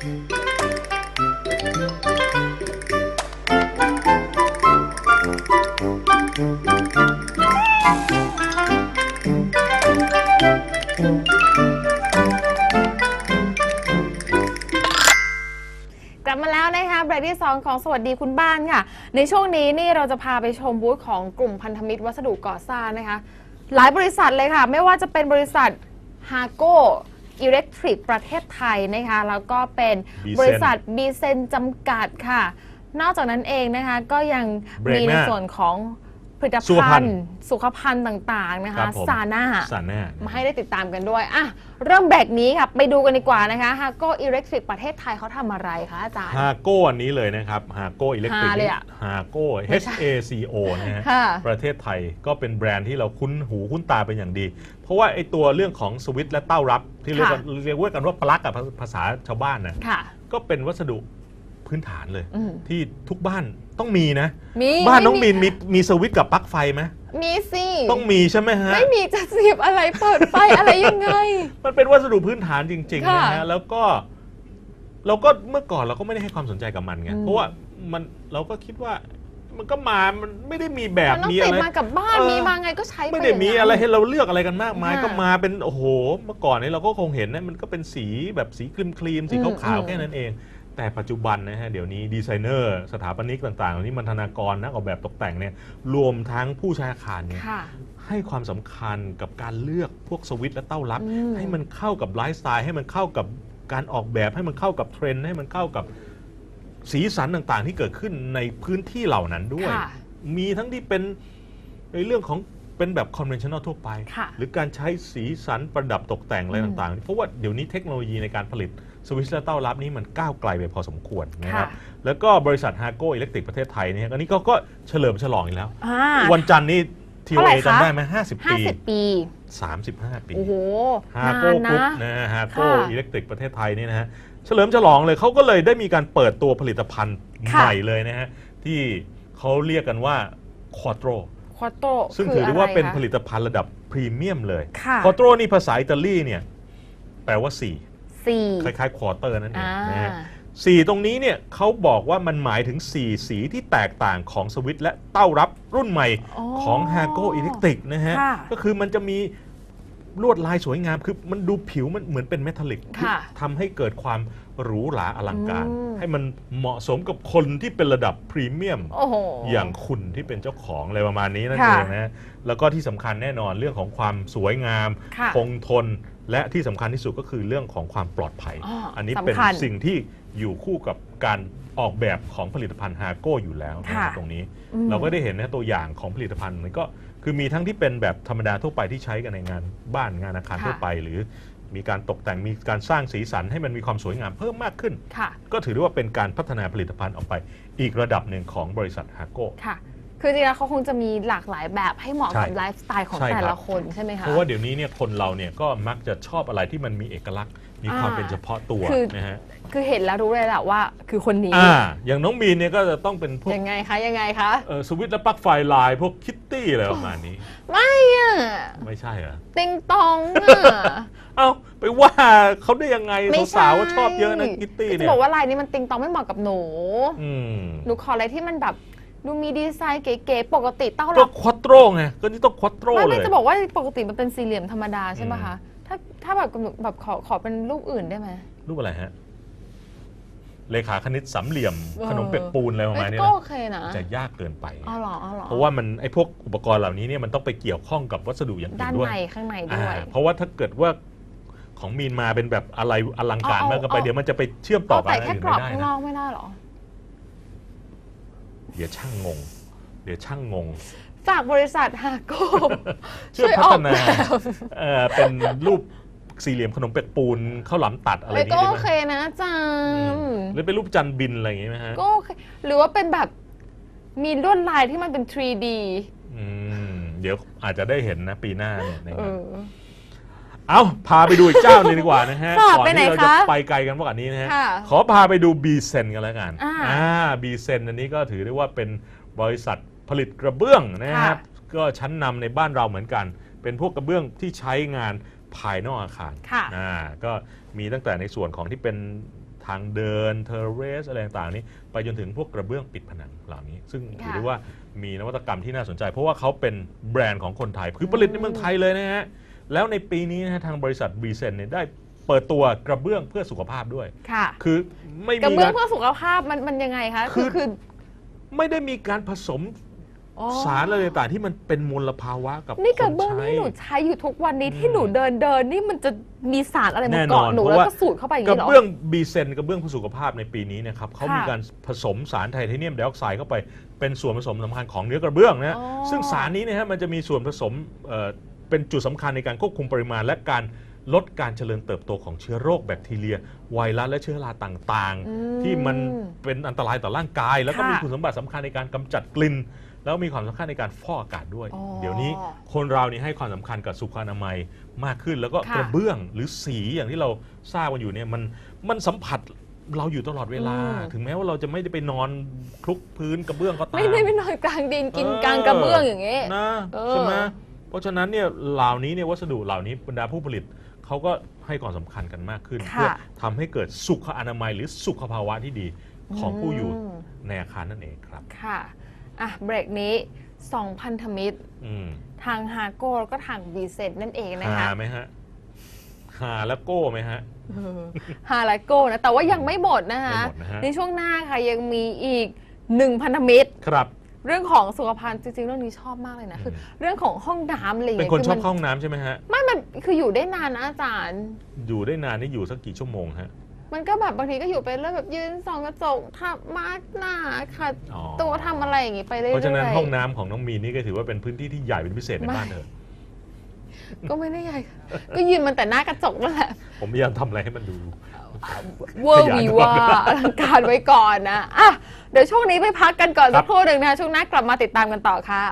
กลับมาแล้วนะคะเบรกที่ 2 ของสวัสดีคุณบ้านค่ะ ในช่วงนี้นี่เราจะพาไปชมบูธของกลุ่มพันธมิตรวัสดุก่อสร้างนะคะ หลายบริษัทเลยค่ะ ไม่ว่าจะเป็นบริษัทฮาโก้ อิเล็กทริกประเทศไทยนะคะแล้วก็เป็น Bsen บริษัทบีเซนจำกัดค่ะ นอกจากนั้นเองนะคะก็ยังเบรกมีหในน้า ส่วนของ ผลิตสุขภัภัณณฑ์ฑ์สุขภัณฑ์ต่างๆนะครัคะบผม ซาน่า สารแน่มาให้ได้ติดตามกันด้วยอะเริ่มเบรกนี้ค่ะ ไปดูกันดีกว่านะคะฮาโก้อิเล็กทริกประเทศไทยเขาทำอะไรคะอาจารย์ ฮาโก้อันนี้เลยนะครับฮาโก้อิเล็กทริกฮาเลยอะฮาโก้ ไม่ H ใช่ A C O นะฮะ ค่ะ ประเทศไทยก็เป็นแบรนด์ที่เราคุ้นหูคุ้นตาเป็นอย่างดี เพราะว่าไอตัวเรื่องของสวิตช์และเต้ารับ ที่เรียกกันเรียกว่ากันว่าปลั๊กกับภาษาชาวบ้านนะค่ะ ก็เป็นวัสดุ พื้นฐานเลย อืม ที่ทุกบ้านต้องมีนะ มีบ้านน้องไบินมีมีสวิตช์กับปลั๊กไฟไหมมีสิต้องมีใช่ไหมฮะ ไม่มีจะเสียบอะไรเปิดไฟอะไรยังไง มันเป็นวัสดุพื้นฐานจริงๆค่ะนะฮะแล้วก็เราก็เมื่อก่อนเราก็ไม่ได้ให้ความสนใจกับมันไงอืม เพราะว่ามันเราก็คิดว่า มันก็มามันไม่ได้มีแบบมันต้องมีติอะดไร มากับบ้านเออ มีมาไงก็ใช้ปไม่ได้มีย่างนั้นอะไรให้เราเลือกอะไรกันมากมายค่ะ ก็มาเป็นโอ้โห เมื่อก่อนนี้เราก็คงเห็นนะมันก็เป็นสีแบบสีครีมครีมๆสีอืมขาวอืมๆแค่นั้นเอง แต่ปัจจุบันนะฮะเดี๋ยวนี้ดีไซเนอร์สถาปนิกต่างๆเหล่านี้มันธนากรนักออกแบบตกแต่งเนี่ยรวมทั้งผู้ใช้อาคารเนี่ยค่ะ ให้ความสำคัญกับการเลือกพวกสวิตช์และเต้ารับ อืม ให้มันเข้ากับไลฟ์สไตล์ให้มันเข้ากับการออกแบบให้มันเข้ากับเทรนด์ให้มันเข้ากับสีสันต่างๆ ที่เกิดขึ้นในพื้นที่เหล่านั้นด้วย ค่ะ มีทั้งที่เป็นในเรื่องของเป็นแบบ conventional ทั่วไป ค่ะหรือการใช้สีสันประดับตกแต่งอะไรอืม ต่างๆ เพราะว่าเดี๋ยวนี้เทคโนโลยีในการผลิต สวิตช์และเต้ารับนี้มันก้าวไกลไปพอสมควรนะครับค่ะแล้วก็บริษัทฮาโก้อิเล็กทริกประเทศไทยเนี่ยอันนี้ก็ก็เฉลิมฉลองอีกแล้วอ่าวันจันทร์นี่ทีเท่าไหร่เอคะจำได้ไหมห้าสิบห้าปีสิบปี35ปีโอ้โหฮานาโก้นกรุ๊ปนะนะฮะฮาโก้ค่ะอิเล็กทริกประเทศไทยนี่นะฮะเฉลิมฉลองเลยเขาก็เลยได้มีการเปิดตัวผลิตภัณฑ์ค่ะใหม่เลยนะฮะที่เขาเรียกกันว่าควอโตรควอโตซึ่งถือได้ว่าเป็นผลิตภัณฑ์ระดับพรีเมียมเลยค่ะควอโตรนี่ภาษาอิตาลีเนี่ยแปลว่า4 สี่คล้ายๆควอเตอร์นั่นเองอ่านะฮะสีตรงนี้เนี่ยเขาบอกว่ามันหมายถึง 4 สีที่แตกต่างของสวิตช์และเต้ารับรุ่นใหม่อ๋อของ h a g o Electric นะฮะค่ะก็คือมันจะมี ลวดลายสวยงามคือมันดูผิวมันเหมือนเป็นเมทัลลิกค่ะทำให้เกิดความหรูหราอลังการ อืม ให้มันเหมาะสมกับคนที่เป็นระดับพรีเมียม โอ้โห อย่างคุณที่เป็นเจ้าของอะไรประมาณนี้นั่นค่ะเองนะ แล้วก็ที่สำคัญแน่นอนเรื่องของความสวยงาม ค่ะคงทน และที่สำคัญที่สุดก็คือเรื่องของความปลอดภัย อ๋ออันนี้เป็นสำคัญสิ่งที่อยู่คู่กับการออกแบบของผลิตภัณฑ์ฮาโก้อยู่แล้วนะค่ะตรงนี้ อืม เราก็ได้เห็นนะตัวอย่างของผลิตภัณฑ์มันก็ คือมีทั้งที่เป็นแบบธรรมดาทั่วไปที่ใช้กันในงานบ้านงานอาคารค่ะทั่วไป หรือมีการตกแต่งมีการสร้างสีสันให้มันมีความสวยงามเพิ่มมากขึ้นค่ะก็ถือได้ว่าเป็นการพัฒนาผลิตภัณฑ์ออกไป อีกระดับหนึ่งของบริษัทฮาโก้ ค่ะคือจริงๆแล้วเขาคงจะมีหลากหลายแบบให้เหมาะใช่กับไลฟ์สไตล์ของใช่แต่ครัละบ คนใช่ไหมคะ เพราะว่าเดี๋ยวนี้เนี่ยคนเราเนี่ยก็มักจะชอบอะไรที่มันมีเอกลักษณ์ มีความอ่าเป็นเฉพาะตัวคือ นะฮะคือเห็นแล้วรู้เลยแหละว่า คือคนนี้ อ่าอย่างน้องมีนเนี่ยก็จะต้องเป็นพวกยังไงคะ ยังไงคะ เอ่อสวิตช์และปลั๊กไฟลายพวกคิตตี้อะไรประมาณนี้ ไม่อะไม่ใช่เหรอ ติงตองอะเอ้าไปว่าเขาได้ยังไงไม่ใช่สาวๆว่าชอบเยอะนะคิตตี้จะเนี่ยบอกว่าลายนี้มันติงตองไม่เหมาะกับหนู อืม หนูขออะไรที่มันแบบ ดูมีดีไซน์เก๋ๆปกติเต้าก็รับควอโตรไงก็นี่ต้องควอโตรไม่เลไม่ย จะบอกว่าปกติมันเป็นสี่เหลี่ยมธรรมดาใช่ไหมอืม คะ ถ้าถ้าแบบแบบขอขอเป็นรูปอื่นได้ไหม รูปอะไรฮะ เลขาคณิตสามเหลี่ยม เออ ขนมเป็ดปูนอะไรประมาณนี้ก็นะโอเคนะจะยากเกินไป อ๋อเหรออ๋อเหรอเพราะว่ามันไอ้พวกอุปกรณ์เหล่านี้เนี่ยมันต้องไปเกี่ยวข้องกับวัสดุอย่างอื่ด้านนด้วยในข้างในด้วย อ่าเพราะว่าถ้าเกิดว่าของมีนมาเป็นแบบอะไรอลังการเอามากเก็ไปเอา เดี๋ยวมันจะไปเชื่อมต่อเอากับแต่อันแค่อื่นกรอไม่บได้ข้างนนะอกไม่ได้เหรอ เดี๋ยวช่างงง เดี๋ยวช่างงง ฝากบริษัทฮาโก้ช่วยช่วยพัออฒกนาแบบเอ่อเป็นรูปสี่เหลี่ยมขนมเป็ดปูนข้าวหลามตัดอะไรเอ้ยนี้ก็ได้โอไหมเคนะอาจาอืรมย์หรือเป็นรูปจันทร์บินอะไรอย่างงี้ไหมฮะก็โอเคหรือว่าเป็นแบบมีลวดลายที่มันเป็น 3D อืมเดี๋ยวอาจจะได้เห็นนะปีหน้าเนี่ยนะเอฮะอ เอาพาไปดูอีกเจ้าหนึงดีกว่านะฮะค่ะก่อนไปไหนที่เราจะคะไปไกลกันกว่านี้นะฮะค่ะขอพาไปดูบีเซนกันแล้วกันอ่าบีเซนอันนี้ก็ถือได้ว่าเป็นบริษัทผลิตกระเบื้องนะครับค่ะก็ชั้นนำในบ้านเราเหมือนกัน เป็นพวกกระเบื้องที่ใช้งานภายนอกอาคาร ค่ะ อ่าก็มีตั้งแต่ในส่วนของที่เป็นทางเดินเทอร์เรสอะไรต่างๆนี้ไปจนถึงพวกกระเบื้องปิดผนังเหล่านี้ ซึ่งถือได้ว่ามีนวัตกรรมที่น่าสนใจ เพราะว่าเขาเป็นแบรนด์ของคนไทยคือผลิตในเมืองไทยเลยนะฮะ แล้วในปีนี้นะฮะทางบริษัทบีเซนเนี่ยได้เปิดตัวกระเบื้องเพื่อสุขภาพด้วย ค่ะ คือไม่กระมีเบื้องการเพื่อสุขภาพมันมันยังไงคะคือคือไม่ได้มีการผสมอ๋อสารอะไรต่างๆที่มันเป็นมลภาวะกับนี่กระคเบื้องใช้ที่หนูใช้อยู่ทุกวันนี้อืมที่หนูเดินเดินนี่มันจะมีสารอะไรมาแน่นอเกาะนหนูเพแล้วราะว่าก็สูดเข้าไปอย่างกระนี้เหรอ เบื้องบีเซนกระเบื้องเพื่อสุขภาพในปีนี้เนะครับเขาค่ะมีการผสมสารไทเทเนียมไดออกไซด์เข้าไปเป็นส่วนผสมสำคัญของเนื้อกระเบื้องนะฮะอ๋อ ซึ่งสารนี้เนะฮะมันจะมีส่วนผสมเอ่อ เป็นจุดสำคัญในการควบคุมปริมาณ และการลดการเจริญเติบโตของเชื้อโรคแบคทีเรีย ไวรัสและเชื้อราต่างอืๆที่มันเป็นอันตรายต่อร่างกาย แล้วก็ค่ะมีคุณสมบัติสำคัญในการกำจัดกลิ่นแล้วมีความสำคัญในการฟอกอากาศด้วยอ๋อเดี๋ยวนี้คนเรานี่ให้ความสำคัญกับสุขอนามัยมากขึ้น แล้วก็ค่ะกระเบื้องหรือสีอย่างที่เราทราบกันอยู่เนี่ยมันมันสัมผัสเราอยู่ตลอดเวลาอืมถึงแม้ว่าเราจะไม่ได้ไปนอนคลุกพื้นกระเบื้องก็ตามไม่ได้ไปนอนกลางดินกินเออกลางกระเบื้องอย่างเงี้ยนะเออใช่ไหม เพราะฉะนั้นเนี่ยเหล่านี้เนี่ยวัสดุเหล่านี้บรรดาผู้ผลิตเขาก็ให้ความสำคัญกันมากขึ้นค่ะเพื่อทำให้เกิดสุขอนามัยหรือสุขภาวะที่ดีของผู้อยู่อืมในอาคารนั่นเองครับค่ะอะเบรกนี้สองพันธมิตรอืมทางฮาโก้แล้วก็ทางวีเซนนั่นเองนะคะหาไหมฮะหาแล้วโก้ไหมฮะเออฮาและโก้นะแต่ว่ายังไม่หมดนะคะไม่หมดนะฮะในช่วงหน้าค่ะยังมีอีกหนึ่งพันธมิตรครับ เรื่องของสุขภาพจริงๆ เรื่องนี้ชอบมากเลยนะคือ เรื่องของห้องน้ำอะไรอย่างเป็นเงี้ยคนชอบมัเข้าห้องน้ำใช่ไหมฮะ ไม่มันคืออยู่ได้นานนะอาจารย์ อยู่ได้นานนี่อยู่สักกี่ชั่วโมงฮะ มันก็แบบบางทีก็อยู่ไปเรื่อยแบบยืนส่องกระจกทับมาร์กหน้าขัดอ๋อ ตัวทำอะไรอย่างงี้ไปเรื่อยๆเพราะฉะนั้นห้องน้ำของน้องมีนนี่ก็ถือว่าเป็นพื้นที่ที่ใหญ่เป็นพิเศษในไม่บ้านเธอก็ไม่ได้ใหญ่ ก็ยืนมันแต่หน้ากระจกนั่นแหละ ผมพยายามทำอะไรให้มันดู เวอร์วีว่าอลังการไว้ก่อนนะอะเดี๋ยวช่วงนี้ไปพักกันก่อนครัสับกครู่หนึ่งนะคะช่วงหน้ากลับมาติดตามกันต่อค่ะ